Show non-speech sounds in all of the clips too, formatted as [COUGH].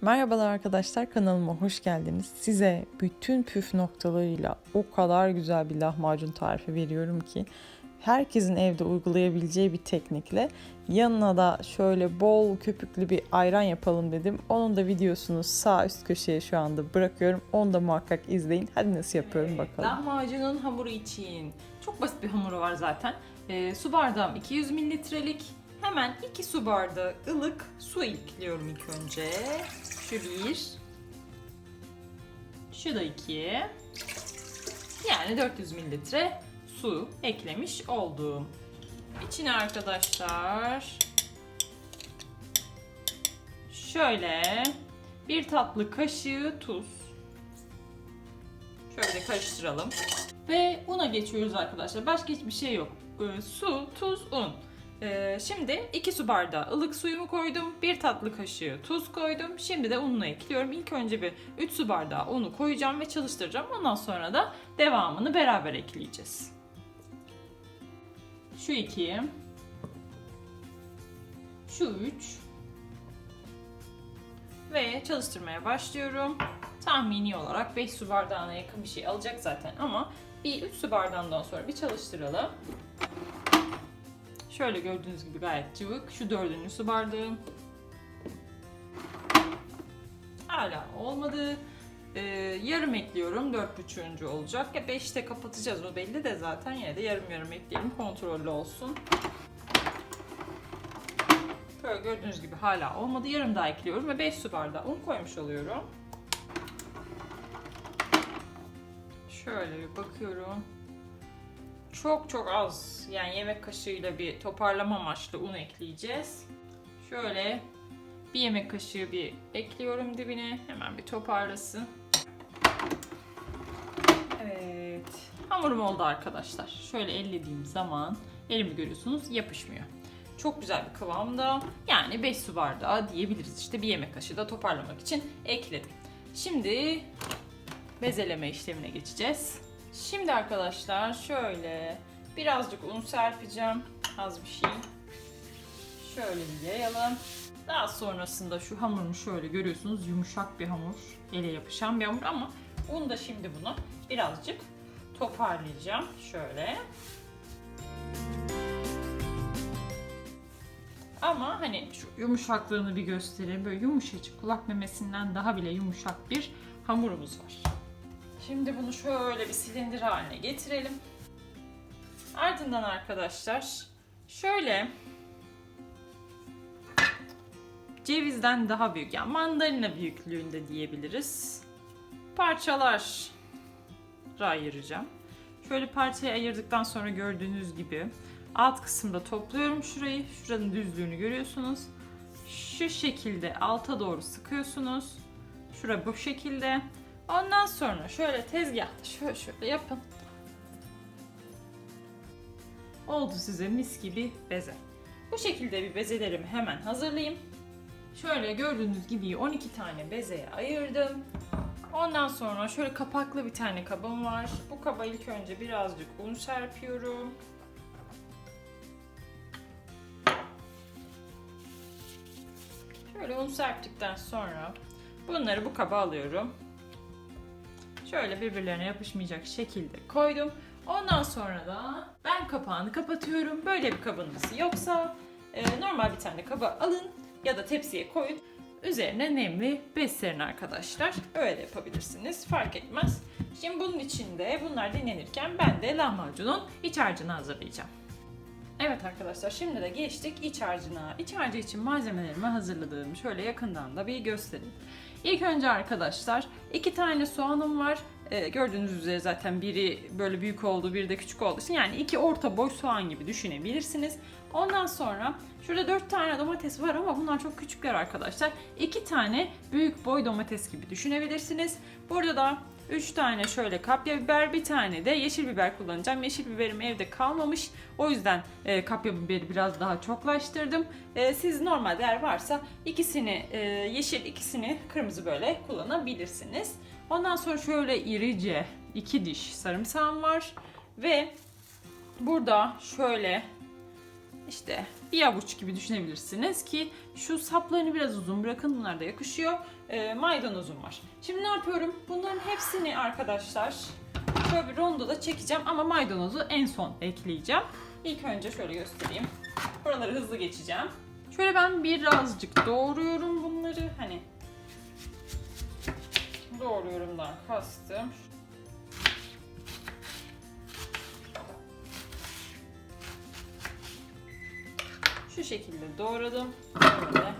Merhabalar arkadaşlar kanalıma hoş geldiniz. Size bütün püf noktalarıyla o kadar güzel bir lahmacun tarifi veriyorum ki herkesin evde uygulayabileceği bir teknikle yanına da şöyle bol köpüklü bir ayran yapalım dedim. Onun da videosunu sağ üst köşeye şu anda bırakıyorum. Onu da muhakkak izleyin. Hadi nasıl yapıyorum bakalım. Lahmacunun hamuru için çok basit bir hamuru var zaten. Ee, su bardağım 200 mililitrelik. Hemen 2 su bardağı ılık su ekliyorum ilk önce. Şu bir. Şu da iki. Yani 400 mililitre su eklemiş oldum. İçine arkadaşlar şöyle bir tatlı kaşığı tuz. Şöyle karıştıralım. Ve una geçiyoruz arkadaşlar. Başka hiçbir şey yok. Ee, su, tuz, un. Ee, şimdi 2 su bardağı ılık suyumu koydum. 1 tatlı kaşığı tuz koydum. Şimdi de ununu ekliyorum. İlk önce bir 3 su bardağı unu koyacağım ve çalıştıracağım. Ondan sonra da devamını beraber ekleyeceğiz. Şu 2 Şu 3 Ve çalıştırmaya başlıyorum. Tahmini olarak 5 su bardağına yakın bir şey alacak zaten ama bir 3 su bardağından sonra bir çalıştıralım. Şöyle gördüğünüz gibi gayet cıvık. Şu dördüncü su bardağım. Hala olmadı. Ee, yarım ekliyorum. Dört buçuğuncu olacak. Ya beşte kapatacağız o belli de zaten. Yine de yarım yarım ekleyelim. Kontrollü olsun. Böyle gördüğünüz gibi hala olmadı. Yarım daha ekliyorum ve 5 su bardağı un koymuş oluyorum. Şöyle bir bakıyorum. Çok çok az yani yemek kaşığıyla bir toparlama amaçlı un ekleyeceğiz. Şöyle bir yemek kaşığı bir ekliyorum dibine. Hemen bir toparlasın. Evet. Hamurum oldu arkadaşlar. Şöyle ellediğim zaman elimi görüyorsunuz yapışmıyor. Çok güzel bir kıvamda. Yani 5 su bardağı diyebiliriz. İşte bir yemek kaşığı da toparlamak için ekledim. Şimdi bezeleme işlemine geçeceğiz. Şimdi arkadaşlar şöyle birazcık un serpeceğim. Az bir şey. Şöyle bir yayalım. Daha sonrasında şu hamurunu şöyle görüyorsunuz yumuşak bir hamur. Ele yapışan bir hamur ama un da şimdi bunu birazcık toparlayacağım. Şöyle. Ama hani şu yumuşaklığını bir göstereyim. Böyle yumuşacık kulak memesinden daha bile yumuşak bir hamurumuz var. Şimdi bunu şöyle bir silindir haline getirelim. Ardından arkadaşlar şöyle cevizden daha büyük yani mandalina büyüklüğünde diyebiliriz. Parçalar ayıracağım. Şöyle parçaya ayırdıktan sonra gördüğünüz gibi alt kısımda topluyorum şurayı. Şuranın düzlüğünü görüyorsunuz. Şu şekilde alta doğru sıkıyorsunuz. Şura bu şekilde. Ondan sonra şöyle tezgahta şöyle şöyle yapın. Oldu size mis gibi beze. Bu şekilde bir bezelerimi hemen hazırlayayım. Şöyle gördüğünüz gibi 12 tane bezeye ayırdım. Ondan sonra şöyle kapaklı bir tane kabım var. Bu kaba ilk önce birazcık un serpiyorum. Şöyle un serptikten sonra bunları bu kaba alıyorum. Şöyle birbirlerine yapışmayacak şekilde koydum. Ondan sonra da ben kapağını kapatıyorum. Böyle bir kabınız yoksa e, normal bir tane kaba alın ya da tepsiye koyun. Üzerine nemli beslerin arkadaşlar. Öyle yapabilirsiniz. Fark etmez. Şimdi bunun içinde bunlar dinlenirken ben de lahmacunun iç harcını hazırlayacağım. Evet arkadaşlar şimdi de geçtik iç harcına. İç harcı için malzemelerimi hazırladığım şöyle yakından da bir göstereyim. İlk önce arkadaşlar iki tane soğanım var. Ee, gördüğünüz üzere zaten biri böyle büyük oldu, biri de küçük olduğu için yani iki orta boy soğan gibi düşünebilirsiniz. Ondan sonra şurada dört tane domates var ama bunlar çok küçükler arkadaşlar. İki tane büyük boy domates gibi düşünebilirsiniz. Burada da 3 tane şöyle kapya biber, bir tane de yeşil biber kullanacağım. Yeşil biberim evde kalmamış. O yüzden e, kapya biberi biraz daha çoklaştırdım. E, siz normalde eğer varsa ikisini e, yeşil, ikisini kırmızı böyle kullanabilirsiniz. Ondan sonra şöyle irice iki diş sarımsağım var. Ve burada şöyle işte bir avuç gibi düşünebilirsiniz ki şu saplarını biraz uzun bırakın. Bunlar da yakışıyor. Ee, maydanozum var. Şimdi ne yapıyorum? Bunların hepsini arkadaşlar şöyle bir rondoda çekeceğim ama maydanozu en son ekleyeceğim. İlk önce şöyle göstereyim. Buraları hızlı geçeceğim. Şöyle ben birazcık doğruyorum bunları. Hani doğruyorumdan kastım. Şu şekilde doğradım. Böyle.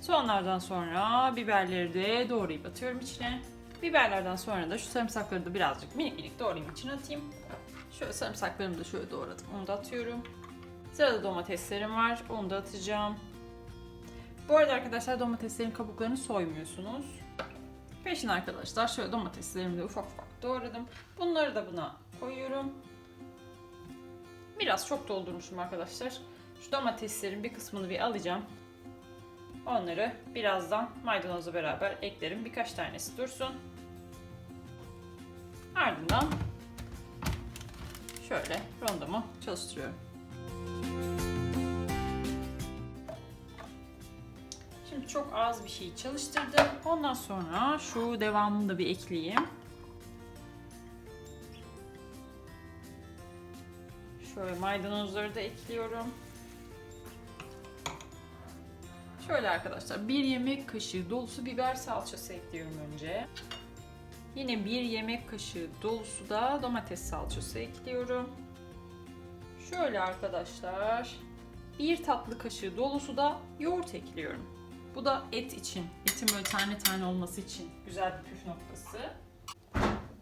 Sonlardan sonra biberleri de doğrayıp atıyorum içine. Biberlerden sonra da şu sarımsakları da birazcık minik minik doğrayayım içine atayım. Şöyle sarımsaklarımı da şöyle doğradım. Onu da atıyorum. Sırada domateslerim var. Onu da atacağım. Bu arada arkadaşlar domateslerin kabuklarını soymuyorsunuz. Peşin arkadaşlar şöyle domateslerimi de ufak ufak doğradım. Bunları da buna koyuyorum. Biraz çok doldurmuşum arkadaşlar. Şu domateslerin bir kısmını bir alacağım. Onları birazdan maydanozla beraber eklerim. Birkaç tanesi dursun. Ardından şöyle rondomu çalıştırıyorum. Şimdi çok az bir şey çalıştırdım. Ondan sonra şu devamını da bir ekleyeyim. Şöyle maydanozları da ekliyorum. Şöyle arkadaşlar bir yemek kaşığı dolusu biber salçası ekliyorum önce. Yine bir yemek kaşığı dolusu da domates salçası ekliyorum. Şöyle arkadaşlar bir tatlı kaşığı dolusu da yoğurt ekliyorum. Bu da et için, etin böyle tane tane olması için güzel bir püf noktası.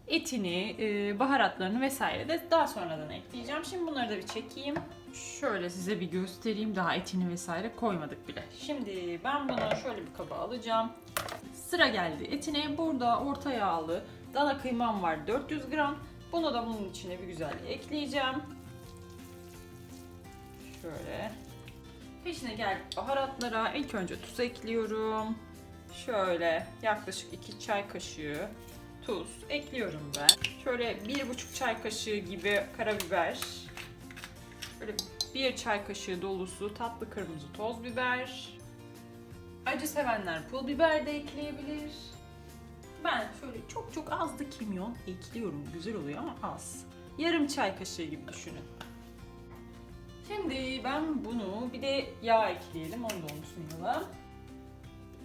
Etini, e, baharatlarını vesaire de daha sonradan ekleyeceğim. Şimdi bunları da bir çekeyim. Şöyle size bir göstereyim. Daha etini vesaire koymadık bile. Şimdi ben bunu şöyle bir kaba alacağım. Sıra geldi etine. Burada orta yağlı dana kıymam var 400 gram. Bunu da bunun içine bir güzel ekleyeceğim. Şöyle. Peşine geldik baharatlara. İlk önce tuz ekliyorum. Şöyle yaklaşık 2 çay kaşığı tuz ekliyorum ben. Şöyle 1,5 çay kaşığı gibi karabiber. Böyle 1 çay kaşığı dolusu tatlı kırmızı toz biber. Acı sevenler pul biber de ekleyebilir. Ben şöyle çok çok az da kimyon ekliyorum. Güzel oluyor ama az. Yarım çay kaşığı gibi düşünün. Şimdi ben bunu bir de yağ ekleyelim. Onu da unutmayalım.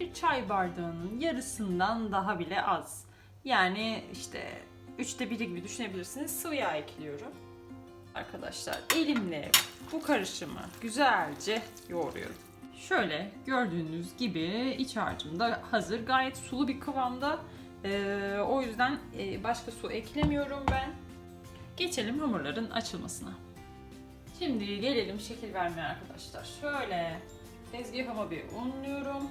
Bir çay bardağının yarısından daha bile az. Yani işte üçte biri gibi düşünebilirsiniz. Sıvı yağ ekliyorum. Arkadaşlar elimle bu karışımı güzelce yoğuruyorum. Şöyle gördüğünüz gibi iç harcım da hazır. Gayet sulu bir kıvamda. Ee, o yüzden e, başka su eklemiyorum ben. Geçelim hamurların açılmasına. Şimdi gelelim şekil vermeye arkadaşlar. Şöyle tezgahıma bir unluyorum.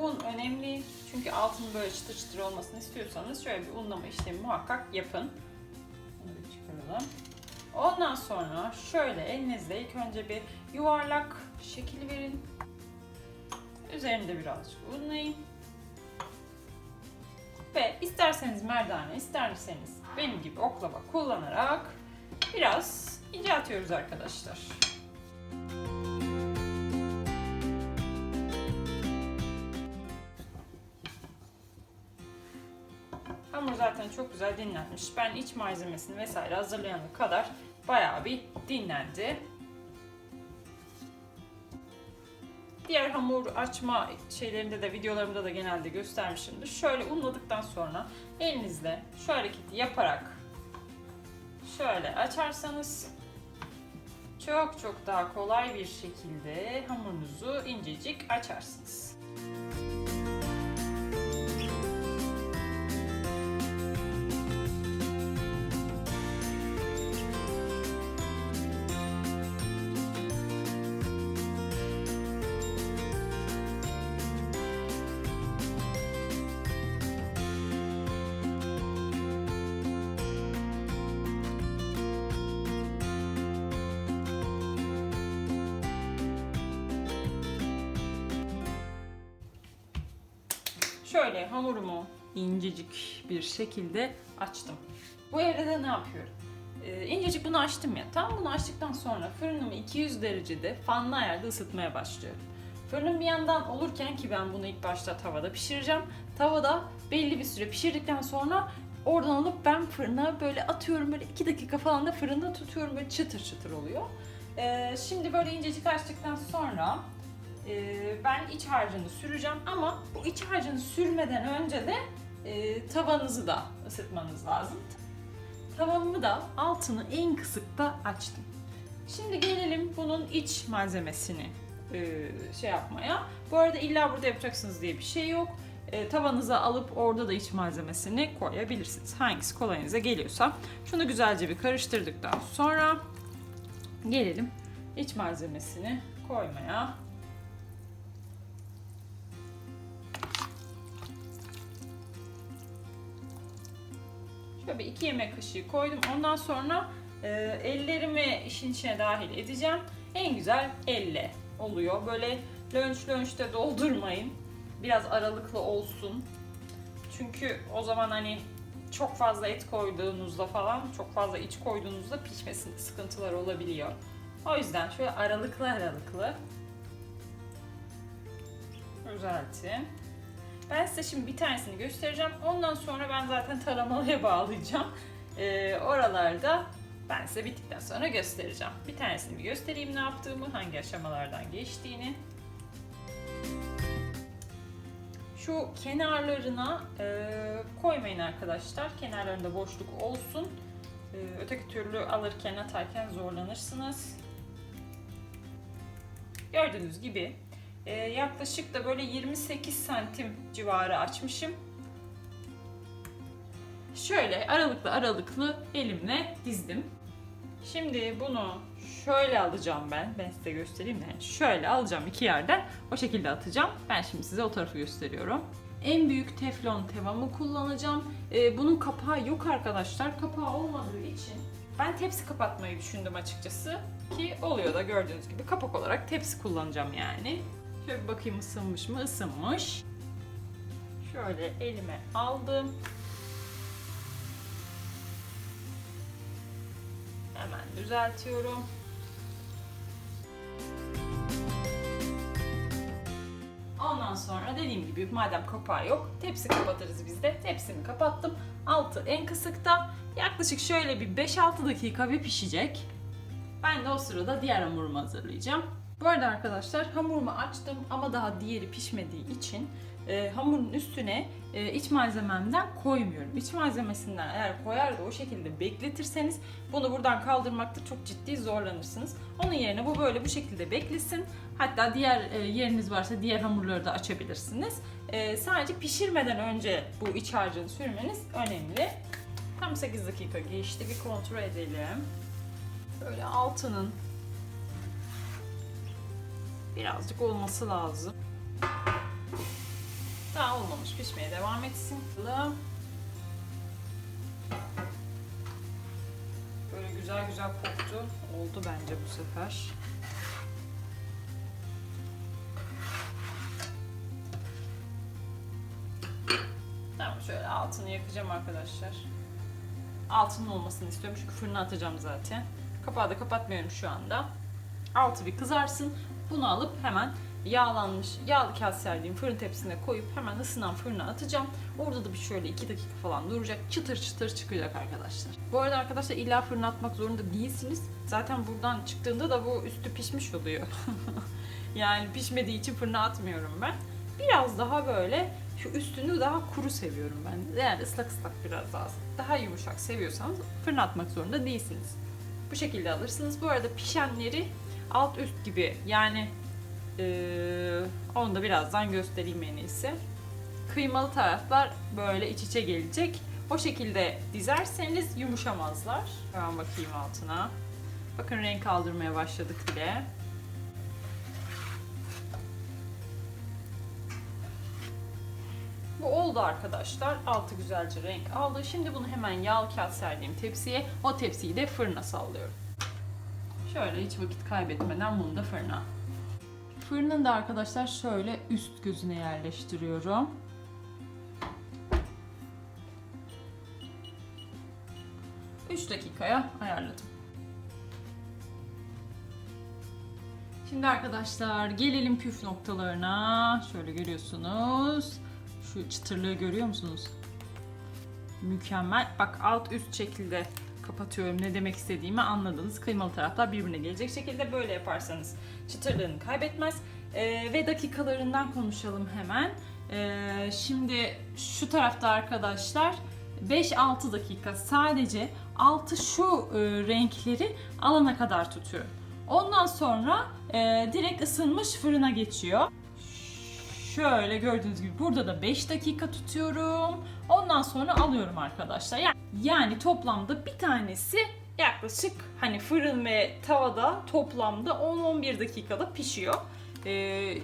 Un önemli çünkü altının böyle çıtır çıtır olmasını istiyorsanız şöyle bir unlama işlemi muhakkak yapın. Bunu bir çıkaralım. Ondan sonra şöyle elinizle ilk önce bir yuvarlak şekil verin. Üzerinde birazcık unlayın. Ve isterseniz merdane, isterseniz benim gibi oklava kullanarak biraz ince atıyoruz arkadaşlar. Çok güzel dinlenmiş. Ben iç malzemesini vesaire hazırlayana kadar bayağı bir dinlendi. Diğer hamur açma şeylerinde de videolarımda da genelde göstermişimdir. Şöyle unladıktan sonra elinizle şu hareketi yaparak şöyle açarsanız çok çok daha kolay bir şekilde hamurunuzu incecik açarsınız. Şöyle hamurumu incecik bir şekilde açtım. Bu evrede ne yapıyorum? Ee, incecik bunu açtım ya. Tam bunu açtıktan sonra fırınımı 200 derecede fanlı ayarda ısıtmaya başlıyorum. Fırınım bir yandan olurken ki ben bunu ilk başta tavada pişireceğim. Tavada belli bir süre pişirdikten sonra oradan alıp ben fırına böyle atıyorum böyle 2 dakika falan da fırında tutuyorum böyle çıtır çıtır oluyor. Ee, şimdi böyle incecik açtıktan sonra ben iç harcını süreceğim ama bu iç harcını sürmeden önce de e, tavanızı da ısıtmanız lazım. Tavamı da altını en kısıkta açtım. Şimdi gelelim bunun iç malzemesini e, şey yapmaya. Bu arada illa burada yapacaksınız diye bir şey yok. E, tavanıza alıp orada da iç malzemesini koyabilirsiniz. Hangisi kolayınıza geliyorsa. Şunu güzelce bir karıştırdıktan sonra gelelim iç malzemesini koymaya. Bir iki yemek kaşığı koydum. Ondan sonra e, ellerimi işin içine dahil edeceğim. En güzel elle oluyor. Böyle lönç lönç de doldurmayın. Biraz aralıklı olsun. Çünkü o zaman hani çok fazla et koyduğunuzda falan, çok fazla iç koyduğunuzda pişmesinde sıkıntılar olabiliyor. O yüzden şöyle aralıklı aralıklı düzeltin. Ben size şimdi bir tanesini göstereceğim. Ondan sonra ben zaten taramalıya [LAUGHS] bağlayacağım. Ee, oralarda ben size bittikten sonra göstereceğim. Bir tanesini bir göstereyim ne yaptığımı, hangi aşamalardan geçtiğini. Şu kenarlarına e, koymayın arkadaşlar. Kenarlarında boşluk olsun. E, öteki türlü alırken atarken zorlanırsınız. Gördüğünüz gibi e, yaklaşık da böyle 28 santim civarı açmışım. Şöyle aralıklı aralıklı elimle dizdim. Şimdi bunu şöyle alacağım ben. Ben size göstereyim de. Şöyle alacağım iki yerden. O şekilde atacağım. Ben şimdi size o tarafı gösteriyorum. En büyük teflon tevamı kullanacağım. Ee, bunun kapağı yok arkadaşlar. Kapağı olmadığı için ben tepsi kapatmayı düşündüm açıkçası. Ki oluyor da gördüğünüz gibi kapak olarak tepsi kullanacağım yani. Şöyle bir bakayım ısınmış mı? Isınmış. Şöyle elime aldım. Hemen düzeltiyorum. Ondan sonra dediğim gibi madem kapağı yok tepsi kapatırız biz de. Tepsimi kapattım. Altı en kısıkta. Yaklaşık şöyle bir 5-6 dakika bir pişecek. Ben de o sırada diğer hamurumu hazırlayacağım. Bu arada arkadaşlar hamurumu açtım ama daha diğeri pişmediği için e, hamurun üstüne e, iç malzememden koymuyorum. İç malzemesinden eğer koyar da o şekilde bekletirseniz bunu buradan kaldırmakta çok ciddi zorlanırsınız. Onun yerine bu böyle bu şekilde beklesin. Hatta diğer e, yeriniz varsa diğer hamurları da açabilirsiniz. E, sadece pişirmeden önce bu iç harcını sürmeniz önemli. Tam 8 dakika geçti. Bir kontrol edelim. Böyle altının birazcık olması lazım. Daha olmamış pişmeye devam etsin. Böyle güzel güzel koktu. Oldu bence bu sefer. Tamam şöyle altını yakacağım arkadaşlar. Altının olmasını istiyorum çünkü fırına atacağım zaten. Kapağı da kapatmıyorum şu anda. Altı bir kızarsın. Bunu alıp hemen yağlanmış, yağlı kağıt serdiğim fırın tepsisine koyup hemen ısınan fırına atacağım. Orada da bir şöyle 2 dakika falan duracak. Çıtır çıtır çıkacak arkadaşlar. Bu arada arkadaşlar illa fırına atmak zorunda değilsiniz. Zaten buradan çıktığında da bu üstü pişmiş oluyor. [LAUGHS] yani pişmediği için fırına atmıyorum ben. Biraz daha böyle şu üstünü daha kuru seviyorum ben. Yani ıslak ıslak biraz daha. Daha yumuşak seviyorsanız fırına atmak zorunda değilsiniz. Bu şekilde alırsınız. Bu arada pişenleri alt üst gibi yani ee, onu da birazdan göstereyim en iyisi. Kıymalı taraflar böyle iç içe gelecek. O şekilde dizerseniz yumuşamazlar. Hemen bakayım altına. Bakın renk aldırmaya başladık bile. Bu oldu arkadaşlar. Altı güzelce renk aldı. Şimdi bunu hemen yağlı kağıt serdiğim tepsiye, o tepsiyi de fırına sallıyorum. Şöyle hiç vakit kaybetmeden bunu da fırına. Fırının da arkadaşlar şöyle üst gözüne yerleştiriyorum. 3 dakikaya ayarladım. Şimdi arkadaşlar gelelim püf noktalarına. Şöyle görüyorsunuz. Şu çıtırlığı görüyor musunuz? Mükemmel. Bak alt üst şekilde kapatıyorum. Ne demek istediğimi anladınız. Kıymalı taraflar birbirine gelecek şekilde böyle yaparsanız çıtırlığını kaybetmez. Ee, ve dakikalarından konuşalım hemen. Ee, şimdi şu tarafta arkadaşlar 5-6 dakika sadece altı şu e, renkleri alana kadar tutuyorum. Ondan sonra e, direkt ısınmış fırına geçiyor. Şöyle gördüğünüz gibi burada da 5 dakika tutuyorum. Ondan sonra alıyorum arkadaşlar. Yani, yani toplamda bir tanesi yaklaşık hani fırın ve tavada toplamda 10-11 dakikada pişiyor. Ee,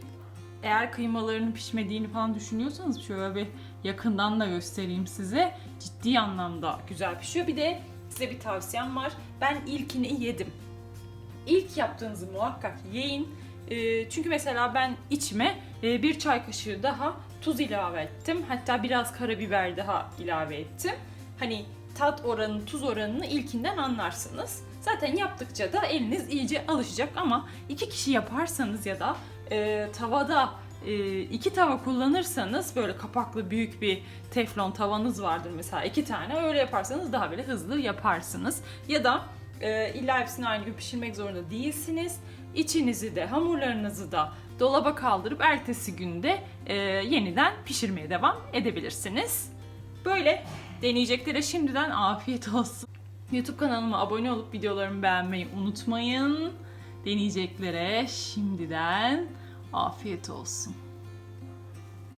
eğer kıymalarının pişmediğini falan düşünüyorsanız şöyle bir yakından da göstereyim size. Ciddi anlamda güzel pişiyor. Bir de size bir tavsiyem var. Ben ilkini yedim. İlk yaptığınızı muhakkak yiyin. Ee, çünkü mesela ben içime e, bir çay kaşığı daha tuz ilave ettim. Hatta biraz karabiber daha ilave ettim. Hani tat oranını, tuz oranını ilkinden anlarsınız. Zaten yaptıkça da eliniz iyice alışacak ama iki kişi yaparsanız ya da e, tavada e, iki tava kullanırsanız böyle kapaklı büyük bir teflon tavanız vardır mesela iki tane öyle yaparsanız daha böyle hızlı yaparsınız. Ya da e, illa hepsini aynı gibi pişirmek zorunda değilsiniz. İçinizi de hamurlarınızı da dolaba kaldırıp ertesi günde e, yeniden pişirmeye devam edebilirsiniz. Böyle deneyeceklere şimdiden afiyet olsun. YouTube kanalıma abone olup videolarımı beğenmeyi unutmayın. Deneyeceklere şimdiden afiyet olsun.